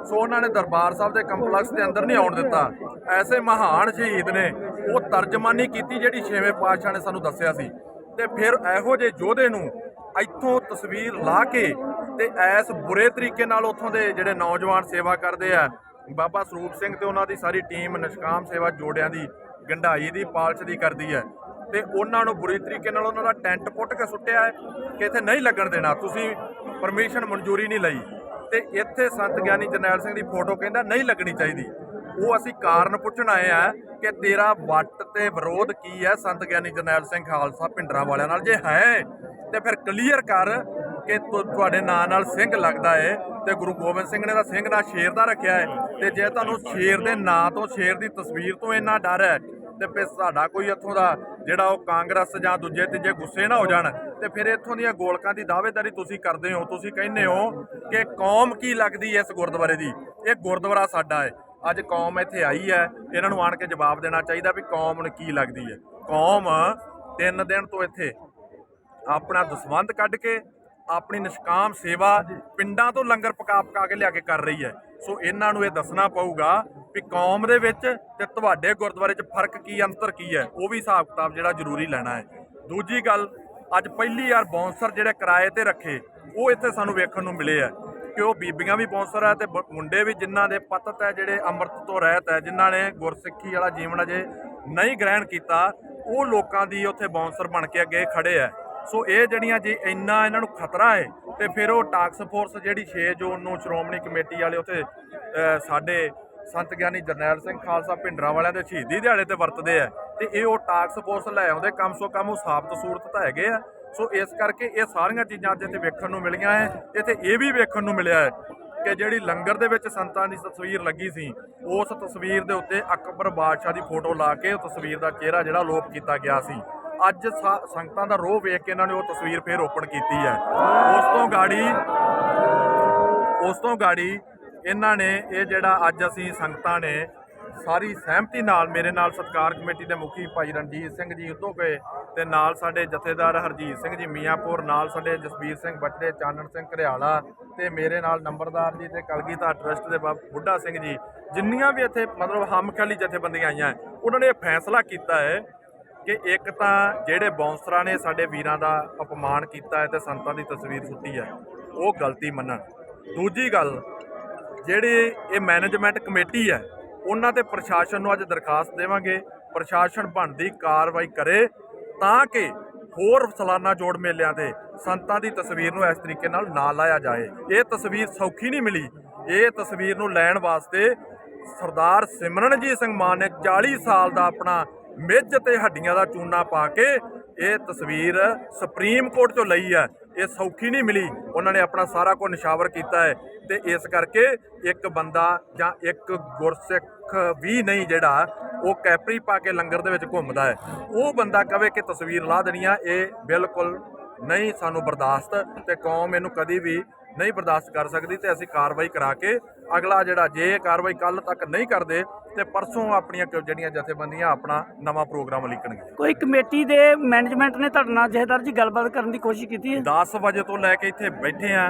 ਸੋ ਉਹਨਾਂ ਨੇ ਦਰਬਾਰ ਸਾਹਿਬ ਦੇ ਕੰਪਲੈਕਸ ਦੇ ਅੰਦਰ ਨਹੀਂ ਆਉਣ ਦਿੱਤਾ। ਐਸੇ ਮਹਾਨ ਸ਼ਹੀਦ ਨੇ ਉਹ ਤਰਜਮਾਨੀ ਕੀਤੀ ਜਿਹੜੀ ਛੇਵੇਂ ਪਾਤਸ਼ਾਹ ਨੇ ਸਾਨੂੰ ਦੱਸਿਆ ਸੀ। ਤੇ ਫਿਰ ਇਹੋ ਜਿਹੇ ਯੋਧੇ ਨੂੰ ਇੱਥੋਂ ਤਸਵੀਰ ਲਾ ਕੇ ਤੇ ਐਸ ਬੁਰੇ ਤਰੀਕੇ ਨਾਲ ਉੱਥੋਂ ਦੇ ਜਿਹੜੇ ਨੌਜਵਾਨ ਸੇਵਾ ਕਰਦੇ ਆ, ਬਾਬਾ ਸਰੂਪ ਸਿੰਘ ਤੇ ਉਹਨਾਂ ਦੀ ਸਾਰੀ ਟੀਮ ਨਿਸ਼ਕਾਮ ਸੇਵਾ ਜੋੜਿਆਂ ਦੀ, ਗੰਢਾਈ ਦੀ, ਪਾਲਸ਼ ਦੀ ਕਰਦੀ ਹੈ। ਤੇ ਉਹਨਾਂ ਨੂੰ ਬੁਰੀ ਤਰੀਕੇ ਨਾਲ ਉਹਨਾਂ ਦਾ ਟੈਂਟ ਪੁੱਟ ਕੇ ਸੁੱਟਿਆ ਹੈ ਕਿ ਇੱਥੇ ਨਹੀਂ ਲੱਗਣ ਦੇਣਾ। ਤੁਸੀਂ ਪਰਮਿਸ਼ਨ ਮਨਜ਼ੂਰੀ ਨਹੀਂ ਲਈ। ਤੇ ਇੱਥੇ ਸੰਤ ਗਿਆਨੀ ਜਰਨੈਲ ਸਿੰਘ ਦੀ ਫੋਟੋ ਕਹਿੰਦਾ ਨਹੀਂ ਲੱਗਣੀ ਚਾਹੀਦੀ। ਉਹ ਅਸੀਂ ਕਾਰਨ ਪੁੱਛਣ ਆਏ ਆ ਕਿ ਤੇਰਾ ਵੱਟ ਤੇ ਵਿਰੋਧ ਕੀ ਹੈ ਸੰਤ ਗਿਆਨੀ ਜਰਨੈਲ ਸਿੰਘ ਖਾਲਸਾ ਭਿੰਡਰਾਂ ਵਾਲਿਆਂ ਨਾਲ? ਜੇ ਹੈ, ਤੇ ਫਿਰ ਕਲੀਅਰ ਕਰ ਕਿ ਤੁਹਾਡੇ ਨਾਂ ਨਾਲ ਸਿੰਘ ਲੱਗਦਾ ਹੈ ਤੇ ਗੁਰੂ ਗੋਬਿੰਦ ਸਿੰਘ ਨੇ ਤਾਂ ਸਿੰਘ ਦਾ ਸ਼ੇਰ ਦਾ ਰੱਖਿਆ ਹੈ ਤੇ ਜੇ ਤੁਹਾਨੂੰ ਸ਼ੇਰ ਦੇ ਨਾਂ ਤੋਂ, ਸ਼ੇਰ ਦੀ ਤਸਵੀਰ ਤੋਂ ਇੰਨਾ ਡਰ ਹੈ ਤੇ ਫਿਰ ਸਾਡਾ ਕੋਈ ਇੱਥੋਂ ਦਾ ਜਿਹੜਾ ਉਹ ਕਾਂਗਰਸ ਜਾਂ ਦੂਜੇ ਤੀਜੇ ਗੁੱਸੇ ਨਾ ਹੋ ਜਾਣ ਤੇ ਫਿਰ ਇੱਥੋਂ ਦੀਆਂ ਗੋਲਕਾਂ ਦੀ ਦਾਅਵੇਦਾਰੀ ਤੁਸੀਂ ਕਰਦੇ ਹੋ, ਤੁਸੀਂ ਕਹਿੰਦੇ ਹੋ ਕਿ ਕੌਮ ਕੀ ਲੱਗਦੀ ਹੈ ਇਸ ਗੁਰਦੁਆਰੇ ਦੀ? ਇਹ ਗੁਰਦੁਆਰਾ ਸਾਡਾ ਹੈ। ਅੱਜ ਕੌਮ ਇੱਥੇ ਆਈ ਹੈ, ਇਹਨਾਂ ਨੂੰ ਆਣ ਕੇ ਜਵਾਬ ਦੇਣਾ ਚਾਹੀਦਾ ਵੀ ਕੌਮ ਨੂੰ ਕੀ ਲੱਗਦੀ ਹੈ। ਕੌਮ ਤਿੰਨ ਦਿਨ ਤੋਂ ਇੱਥੇ ਆਪਣਾ ਦਸਵੰਧ ਕੱਢ ਕੇ ਆਪਣੀ ਨਿਸ਼ਕਾਮ ਸੇਵਾ ਪਿੰਡਾਂ ਤੋਂ ਲੰਗਰ ਪਕਾ ਪਕਾ ਕੇ ਲਿਆ ਕੇ ਕਰ ਰਹੀ ਹੈ। ਸੋ ਇਹਨਾਂ ਨੂੰ ਇਹ ਦੱਸਣਾ ਪਊਗਾ ਵੀ ਕੌਮ ਦੇ ਵਿੱਚ ਤੇ ਤੁਹਾਡੇ ਗੁਰਦੁਆਰੇ 'ਚ ਫ਼ਰਕ ਕੀ ਅੰਤਰ ਕੀ ਹੈ, ਉਹ ਵੀ ਹਿਸਾਬ ਕਿਤਾਬ ਜਿਹੜਾ ਜ਼ਰੂਰੀ ਲੈਣਾ ਹੈ। ਦੂਜੀ ਗੱਲ, ਅੱਜ ਪਹਿਲੀ ਵਾਰ ਬੌਂਸਰ ਜਿਹੜੇ ਕਿਰਾਏ ਤੇ ਰੱਖੇ, ਉਹ ਇੱਥੇ ਸਾਨੂੰ ਵੇਖਣ ਨੂੰ ਮਿਲੇ ਆ ਕਿ ਉਹ ਬੀਬੀਆਂ ਵੀ ਬੌਂਸਰ ਹੈ ਤੇ ਬ- ਮੁੰਡੇ ਵੀ ਜਿਨ੍ਹਾਂ ਦੇ ਪਤਤ ਹੈ ਜਿਹੜੇ ਅੰਮ੍ਰਿਤ ਤੋਂ ਰਹਿਤ ਹੈ, ਜਿਨ੍ਹਾਂ ਨੇ ਗੁਰਸਿੱਖੀ ਵਾਲਾ ਜੀਵਨ ਅਜੇ ਨਹੀਂ ਗ੍ਰਹਿਣ ਕੀਤਾ, ਉਹ ਲੋਕਾਂ ਦੀ ਉੱਥੇ ਬੌਂਸਰ ਬਣ ਕੇ ਅੱਗੇ ਖੜੇ ਆ ਸੋ ਇਹ ਜਿਹੜੀਆਂ ਜੇ ਇੰਨਾ ਇਹਨਾਂ ਨੂੰ ਖਤਰਾ ਹੈ ਤੇ ਫਿਰ ਉਹ ਟਾਕਸ ਫੋਰਸ ਜਿਹੜੀ 6 ਜੂਨ ਨੂੰ ਸ਼੍ਰੋਮਣੀ ਕਮੇਟੀ ਵਾਲੇ ਉੱਥੇ ਸਾਡੇ ਸੰਤ ਗਿਆਨੀ ਜਰਨੈਲ ਸਿੰਘ ਖਾਲਸਾ ਭਿੰਡਰਾਂ ਵਾਲਿਆਂ ਦੇ ਸ਼ਹੀਦੀ ਦਿਹਾੜੇ ਤੇ ਵਰਤਦੇ ਆ ਤੇ ਇਹ ਉਹ ਟਾਕਸ ਫੋਰਸ ਲੈ ਆਉਂਦੇ, ਕਮ ਸੋ ਕਮ ਉਹ ਸਾਬਤ ਸੂਰਤ ਤਾਂ ਹੈਗੇ ਆ। ਸੋ ਇਸ ਕਰਕੇ ਇਹ ਸਾਰੀਆਂ ਚੀਜ਼ਾਂ ਅੱਜ ਇੱਥੇ ਵੇਖਣ ਨੂੰ ਮਿਲੀਆਂ ਹੈ ਇੱਥੇ ਇਹ ਵੀ ਵੇਖਣ ਨੂੰ ਮਿਲਿਆ ਹੈ ਕਿ ਜਿਹੜੀ ਲੰਗਰ ਦੇ ਵਿੱਚ ਸੰਤਾਂ ਦੀ ਤਸਵੀਰ ਲੱਗੀ ਸੀ, ਉਸ ਤਸਵੀਰ ਦੇ ਉੱਤੇ ਅਕਬਰ ਬਾਦਸ਼ਾਹ ਦੀ ਫੋਟੋ ਲਾ ਕੇ ਉਹ ਤਸਵੀਰ ਦਾ ਚਿਹਰਾ ਜਿਹੜਾ ਲੋਪ ਕੀਤਾ ਗਿਆ ਸੀ। ਅੱਜ ਸਾ- ਸੰਗਤਾਂ ਦਾ ਰੋਹ ਵੇਖ ਕੇ ਇਹਨਾਂ ਨੇ ਉਹ ਤਸਵੀਰ ਫੇਰ ਓਪਨ ਕੀਤੀ ਹੈ। ਉਸ ਤੋਂ ਗਾੜੀ, ਉਸ ਤੋਂ ਗਾੜੀ ਇਹਨਾਂ ਨੇ ਇਹ ਜਿਹੜਾ ਅੱਜ ਅਸੀਂ ਸੰਗਤਾਂ ਨੇ ਸਾਰੀ ਸਹਿਮਤੀ ਨਾਲ ਮੇਰੇ ਨਾਲ ਸਤਕਾਰ ਕਮੇਟੀ ਦੇ ਮੁਖੀ ਭਾਈ ਰਣਜੀਤ ਸਿੰਘ ਜੀ ਉਦੋਂ ਗਏ ਤੇ ਨਾਲ ਸਾਡੇ ਜਥੇਦਾਰ ਹਰਜੀਤ ਸਿੰਘ ਜੀ ਮੀਆਂਪੁਰ, ਨਾਲ ਸਾਡੇ ਜਸਬੀਰ ਸਿੰਘ ਬੱਚੜੇ, ਚਾਨਣ ਸਿੰਘ ਘਰਿਆਲਾ ਤੇ ਮੇਰੇ ਨਾਲ ਨੰਬਰਦਾਰ ਜੀ ਤੇ ਕਲਗੀਧਰ ਟਰਸਟ ਦੇ ਬਾਬ- ਬੁੱਢਾ ਸਿੰਘ ਜੀ, ਜਿੰਨੀਆਂ ਵੀ ਇੱਥੇ ਮਤਲਬ ਹਮਖਿਆਲੀ ਜਥੇਬੰਦੀਆਂ ਆਈਆਂ, ਉਹਨਾਂ ਨੇ ਇਹ ਫੈਸਲਾ ਕੀਤਾ ਹੈ ਕਿ ਇੱਕ ਤਾਂ ਜਿਹੜੇ ਬੌਂਸਰਾਂ ਨੇ ਸਾਡੇ ਵੀਰਾਂ ਦਾ ਅਪਮਾਨ ਕੀਤਾ ਹੈ ਤੇ ਸੰਤਾਂ ਦੀ ਤਸਵੀਰ ਸੁੱਟੀ ਹੈ, ਉਹ ਗਲਤੀ ਮੰਨਣ। ਦੂਜੀ ਗੱਲ, ਜਿਹੜੀ ਇਹ ਮੈਨੇਜਮੈਂਟ ਕਮੇਟੀ ਹੈ, ਉਹਨਾਂ ਤੇ ਪ੍ਰਸ਼ਾਸਨ ਨੂੰ ਅੱਜ ਦਰਖਾਸਤ ਦੇਵਾਂਗੇ, ਪ੍ਰਸ਼ਾਸਨ ਬਣਦੀ ਕਾਰਵਾਈ ਕਰੇ ਤਾਂ ਕਿ ਹੋਰ ਸਾਲਾਨਾ ਜੋੜ ਮੇਲਿਆਂ ਤੇ ਸੰਤਾਂ ਦੀ ਤਸਵੀਰ ਨੂੰ ਇਸ ਤਰੀਕੇ ਨਾਲ ਨਾ ਲਾਇਆ ਜਾਏ। ਇਹ ਤਸਵੀਰ ਸੌਖੀ ਨਹੀਂ ਮਿਲੀ। ਇਹ ਤਸਵੀਰ ਨੂੰ ਲੈਣ ਵਾਸਤੇ ਸਰਦਾਰ ਸਿਮਰਨਜੀਤ ਸਿੰਘ ਮਾਨ ਨੇ 40 ਸਾਲ ਦਾ ਆਪਣਾ ਮਿੱਝ ਤੇ ਹੱਡੀਆਂ ਦਾ ਚੂਨਾ ਪਾ ਕੇ ਇਹ ਤਸਵੀਰ ਸੁਪਰੀਮ ਕੋਰਟ ਤੋਂ ਲਈ ਹੈ। ਇਹ ਸੌਖੀ ਨਹੀਂ ਮਿਲੀ। ਉਹਨਾਂ ਨੇ ਆਪਣਾ ਸਾਰਾ ਕੁਝ ਨਿਸ਼ਾਵਰ ਕੀਤਾ ਹੈ ਤੇ ਇਸ ਕਰਕੇ ਇੱਕ ਬੰਦਾ ਜਾਂ ਇੱਕ ਗੁਰਸਿੱਖ ਵੀ ਨਹੀਂ ਜਿਹੜਾ, ਉਹ ਕੈਪਰੀ ਪਾ ਕੇ ਲੰਗਰ ਦੇ ਵਿੱਚ ਘੁੰਮਦਾ ਹੈ। ਉਹ ਬੰਦਾ ਕਵੇ ਕਿ ਤਸਵੀਰ ਲਾ ਦੇਣੀ ਆ, ਇਹ ਬਿਲਕੁਲ ਨਹੀਂ ਸਾਨੂੰ ਬਰਦਾਸ਼ਤ ਤੇ ਕੌਮ ਇਹਨੂੰ ਕਦੀ ਵੀ ਨਹੀਂ ਬਰਦਾਸ਼ਤ ਕਰ ਸਕਦੀ ਤੇ ਅਸੀਂ ਕਾਰਵਾਈ ਕਰਾ ਕੇ ਅਗਲਾ ਜਿਹੜਾ ਜੇ ਕਾਰਵਾਈ ਕੱਲ ਤੱਕ ਨਹੀਂ ਕਰਦੇ ਤੇ ਪਰਸੋਂ ਆਪਣੀਆਂ ਜਿਹੜੀਆਂ ਜਥੇਬੰਦੀਆਂ ਆਪਣਾ ਨਵਾਂ ਪ੍ਰੋਗਰਾਮ ਲਿਖਣਗੀਆਂ ਕੋਈ ਕਮੇਟੀ ਦੇ ਮੈਨੇਜਮੈਂਟ ਨੇ ਤੁਹਾਡੇ ਨਾਲ ਜਥੇਦਾਰ ਜੀ ਗੱਲਬਾਤ ਕਰਨ ਦੀ ਕੋਸ਼ਿਸ਼ ਕੀਤੀ ਹੈ? 10 ਵਜੇ ਤੋਂ ਲੈ ਕੇ ਇੱਥੇ ਬੈਠੇ ਆ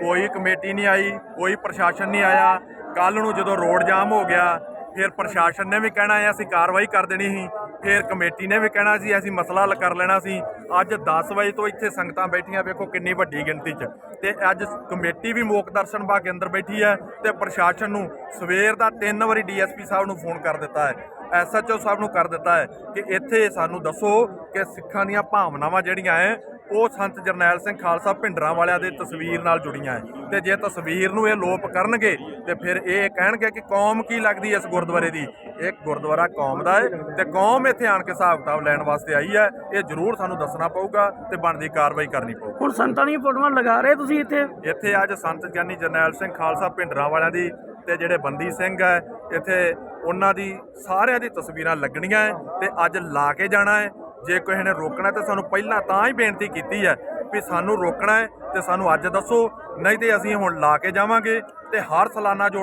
ਕੋਈ ਕਮੇਟੀ ਨਹੀਂ ਆਈ ਕੋਈ ਪ੍ਰਸ਼ਾਸਨ ਨਹੀਂ ਆਇਆ। ਕੱਲ ਨੂੰ ਜਦੋਂ ਰੋਡ ਜਾਮ ਹੋ ਗਿਆ ਫਿਰ ਪ੍ਰਸ਼ਾਸਨ ਨੇ ਵੀ ਕਹਿਣਾ ਹੈ ਅਸੀਂ ਕਾਰਵਾਈ ਕਰ ਦੇਣੀ ਸੀ। ਫਿਰ ਕਮੇਟੀ ਨੇ ਵੀ ਕਹਿਣਾ ਸੀ ਅਸੀਂ ਮਸਲਾ ਹੱਲ ਕਰ ਲੈਣਾ ਸੀ। ਅੱਜ 10 ਵਜੇ ਤੋਂ ਇੱਥੇ ਸੰਗਤਾਂ ਬੈਠੀਆਂ, ਵੇਖੋ ਕਿੰਨੀ ਵੱਡੀ ਗਿਣਤੀ 'ਚ। ਤੇ ਅੱਜ ਕਮੇਟੀ ਵੀ ਮੋਕ ਦਰਸ਼ਨ ਬਾਗ ਅੰਦਰ ਬੈਠੀ ਹੈ ਤੇ ਪ੍ਰਸ਼ਾਸਨ ਨੂੰ ਸਵੇਰ ਦਾ ਤਿੰਨ ਵਾਰੀ ਡੀਐਸਪੀ ਸਾਹਿਬ ਨੂੰ ਫੋਨ ਕਰ ਦਿੱਤਾ ਹੈ। ਐਸਐਚਓ ਸਾਹਿਬ ਨੂੰ ਕਰ ਦਿੱਤਾ ਹੈ ਕਿ ਇੱਥੇ ਸਾਨੂੰ ਦੱਸੋ ਕਿ ਸਿੱਖਾਂ ਦੀਆਂ ਭਾਵਨਾਵਾਂ ਜਿਹੜੀਆਂ ਹੈ ਉਹ ਸੰਤ ਜਰਨੈਲ ਸਿੰਘ ਖਾਲਸਾ ਭਿੰਡਰਾਂ ਵਾਲਿਆਂ ਦੇ ਤਸਵੀਰ ਨਾਲ ਜੁੜੀਆਂ ਹੈ। ਤੇ ਜੇ ਤਸਵੀਰ ਨੂੰ ਇਹ ਲੋਪ ਕਰਨਗੇ ਤੇ ਫਿਰ ਇਹ ਕਹਿਣਗੇ ਕਿ ਕੌਮ ਕੀ ਲੱਗਦੀ ਇਸ ਗੁਰਦੁਆਰੇ ਦੀ? ਇਹ ਗੁਰਦੁਆਰਾ ਕੌਮ ਦਾ ਹੈ ਤੇ ਕੌਮ ਇੱਥੇ ਆਣ ਕੇ ਹਿਸਾਬ ਕਿਤਾਬ ਲੈਣ ਵਾਸਤੇ ਆਈ ਹੈ। ਇਹ ਜ਼ਰੂਰ ਸਾਨੂੰ ਦੱਸਣਾ ਪਊਗਾ ਤੇ ਬਣਦੀ ਕਾਰਵਾਈ ਕਰਨੀ ਪਊਗੀ ਹੁਣ ਸੰਤਾਂ ਦੀਆਂ ਫੋਟੋਆਂ ਲਗਾ ਰਹੇ ਤੁਸੀਂ ਇੱਥੇ? ਇੱਥੇ ਅੱਜ ਸੰਤ ਗਿਆਨੀ ਜਰਨੈਲ ਸਿੰਘ ਖਾਲਸਾ ਭਿੰਡਰਾਂ ਵਾਲਿਆਂ ਦੀ ਤੇ ਜਿਹੜੇ ਬੰਦੀ ਸਿੰਘ ਹੈ ਇੱਥੇ ਉਹਨਾਂ ਦੀ ਸਾਰਿਆਂ ਦੀ ਤਸਵੀਰਾਂ ਲੱਗਣੀਆਂ ਤੇ ਅੱਜ ਲਾ ਕੇ ਜਾਣਾ ਹੈ। ਜੇ ਕਿਸੇ ਨੇ ਰੋਕਣਾ ਤਾਂ ਸਾਨੂੰ ਪਹਿਲਾਂ ਤਾਂ ਹੀ ਬੇਨਤੀ ਕੀਤੀ ਹੈ ਵੀ ਸਾਨੂੰ ਰੋਕਣਾ ਹੈ ਤੇ ਸਾਨੂੰ ਅੱਜ ਦੱਸੋ, ਨਹੀਂ ਤੇ ਅਸੀਂ ਹੁਣ ਲਾ ਕੇ ਜਾਵਾਂਗੇ ਤੇ ਹਰ ਸਾਲਾਨਾ ਜੋੜ